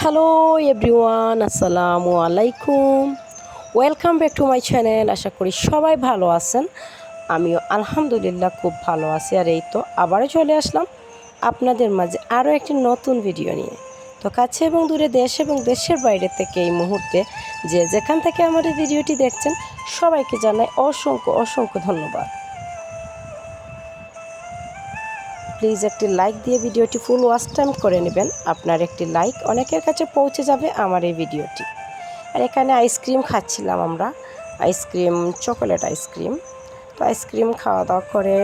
Hello everyone আসসালামু আলাইকুম welcome back to my channel আশা করি সবাই ভালো আছেন। আমিও আলহামদুলিল্লাহ খুব ভালো আছি। আর এই তো আবারও চলে আসলাম আপনাদের মাঝে আরও একটি নতুন ভিডিও নিয়ে। তো কাছে এবং দূরে দেশ এবং দেশের বাইরে থেকে এই মুহূর্তে যে যেখান থেকে আমার এই ভিডিওটি দেখছেন, সবাইকে জানাই অসংখ্য অসংখ্য ধন্যবাদ। প্লিজ একটি লাইক দিয়ে ভিডিওটি ফুল ওয়াচ টাইম করে নেবেন। আপনার একটি লাইক অনেকের কাছে পৌঁছে যাবে আমার এই ভিডিওটি। আর এখানে আইসক্রিম খাচ্ছিলাম আমরা। Ice cream chocolate ice cream তো আইসক্রিম খাওয়া দাওয়া করে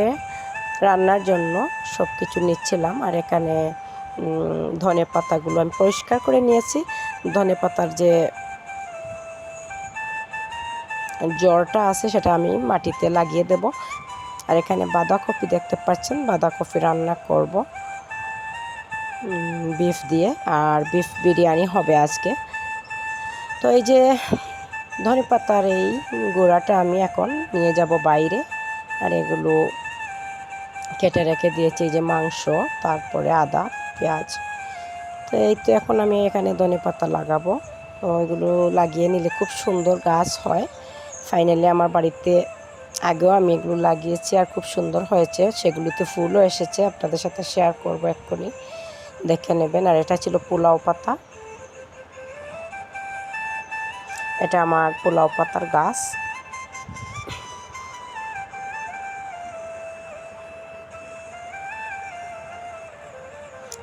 রান্নার জন্য সব কিছু নিচ্ছিলাম। আর এখানে ধনে পাতাগুলো আমি পরিষ্কার করে নিয়েছি। ধনে পাতার যে জ্বরটা আছে সেটা আমি মাটিতে লাগিয়ে দেব। আর এখানে বাঁধাকপি দেখতে পাচ্ছেন, বাঁধাকপি রান্না করব। বিফ দিয়ে, আর বিফ বিরিয়ানি হবে আজকে। তো এই যে ধনে পাতার এই গোড়াটা আমি এখন নিয়ে যাব বাইরে, আর এগুলো কেটে রেখে দিয়েছি, এই যে মাংস, তারপরে আদা, পেঁয়াজ। তো এই তো এখন আমি এখানে ধনে পাতা লাগাবো। তো এগুলো লাগিয়ে নিলে খুব সুন্দর গাছ হয়। ফাইনালি আমার বাড়িতে আগেও আমি এগুলো লাগিয়েছি আর খুব সুন্দর হয়েছে। সেগুলিতে ফুলও এসেছে, আপনাদের সাথে শেয়ার করব এক্ষুনি। দেখে নেবেন। আর এটা ছিল পোলাও পাতা। এটা আমার পোলাও পাতার গাছ।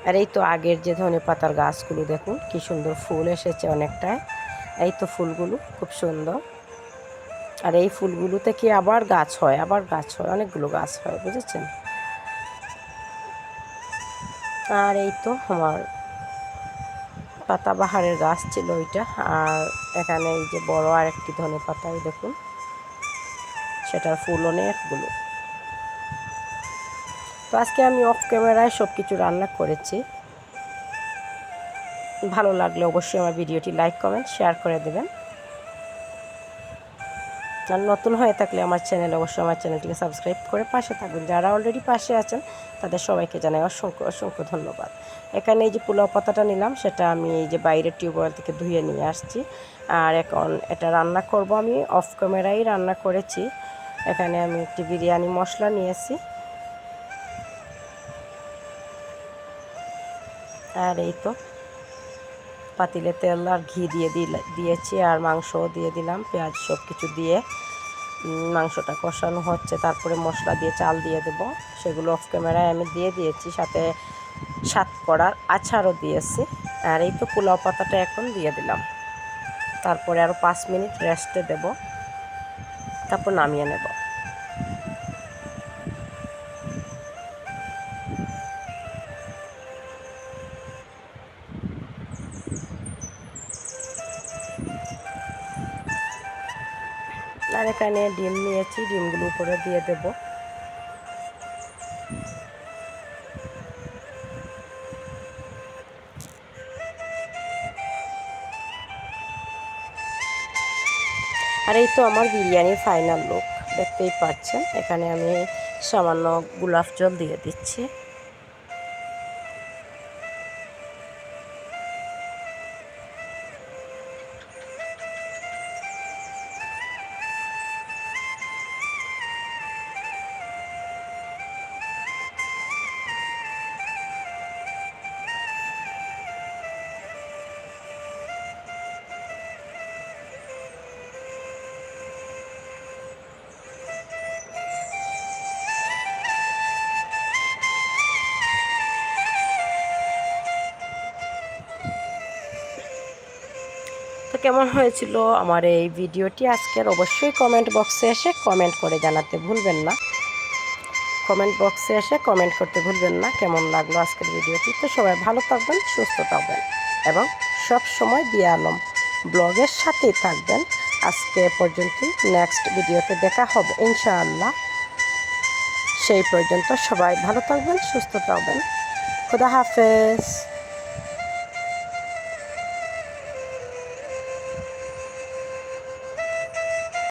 আর এই তো আগের যে ধনে পাতার গাছগুলো দেখুন, কি সুন্দর ফুল এসেছে অনেকটাই এই তো ফুলগুলো, খুব সুন্দর। আর এই ফুলগুলো থেকে আবার গাছ হয়? আবার গাছ হয়, অনেকগুলো গাছ হয়, বুঝেছেন? আর এই তো আমার পাতাবাহারের গাছ ছিল ওইটা, আর এখানে এই যে বড় আর একটি ধনে পাতাই দেখুন, সেটার ফুল অনেকগুলো। তো আজকে আমি অফ ক্যামেরায় সব কিছু রান্না করেছি। ভালো লাগলে অবশ্যই আমার ভিডিওটি লাইক কমেন্ট শেয়ার করে দেবেন। আর নতুন হয়ে থাকলে আমার চ্যানেল অবশ্যই আমার চ্যানেলটিকে সাবস্ক্রাইব করে পাশে থাকবেন যারা অলরেডি পাশে আছেন, তাদের সবাইকে জানাই অসংখ্য অসংখ্য ধন্যবাদ। এখানে এই যে পোলাও পাতাটা নিলাম, সেটা আমি এই যে বাইরের টিউবওয়েল থেকে ধুয়ে নিয়ে আসছি। আর এখন এটা রান্না করব আমি অফ ক্যামেরাই রান্না করেছি। এখানে আমি একটি বিরিয়ানি মশলা নিয়েছি। আর এই তো পাতিলে তেল আর ঘি দিয়ে দিয়েছি আর মাংসও দিয়ে দিলাম, পেঁয়াজ সব কিছু দিয়ে মাংসটা কষানো হচ্ছে, তারপরে মশলা দিয়ে চাল দিয়ে দেব। সেগুলো অফ ক্যামেরায় আমি দিয়ে দিয়েছি, সাথে সাত করার আচারও দিয়েছি। আর এই তো পোলাও পাতাটা এখন দিয়ে দিলাম। তারপরে আরও পাঁচ মিনিট রেস্টে দেব। তারপর নামিয়ে নেব। আর এখানে ডিম নিয়েছি, ডিমগুলো উপরে দিয়ে দেব। আর এই তো আমার বিরিয়ানির ফাইনাল লুক, দেখতেই পাচ্ছেন। এখানে আমি সামান্য গোলাপ জল দিয়ে দিচ্ছি। কেমন হয়েছিল আমার এই ভিডিওটি আজকের অবশ্যই কমেন্ট বক্সে এসে কমেন্ট করে জানাতে ভুলবেন না। কমেন্ট বক্সে এসে কমেন্ট করতে ভুলবেন না, কেমন লাগল আজকের ভিডিওটি? তো সবাই ভালো থাকবেন, সুস্থ থাকবেন এবং সব সময় দিয়ে আলম ব্লগের সাথেই থাকবেন। আজকে পর্যন্ত নেক্সট ভিডিওতে দেখা হবে ইনশাআল্লাহ। সেই পর্যন্ত সবাই ভালো থাকবেন, সুস্থ থাকবেন। খুদা হাফেজ।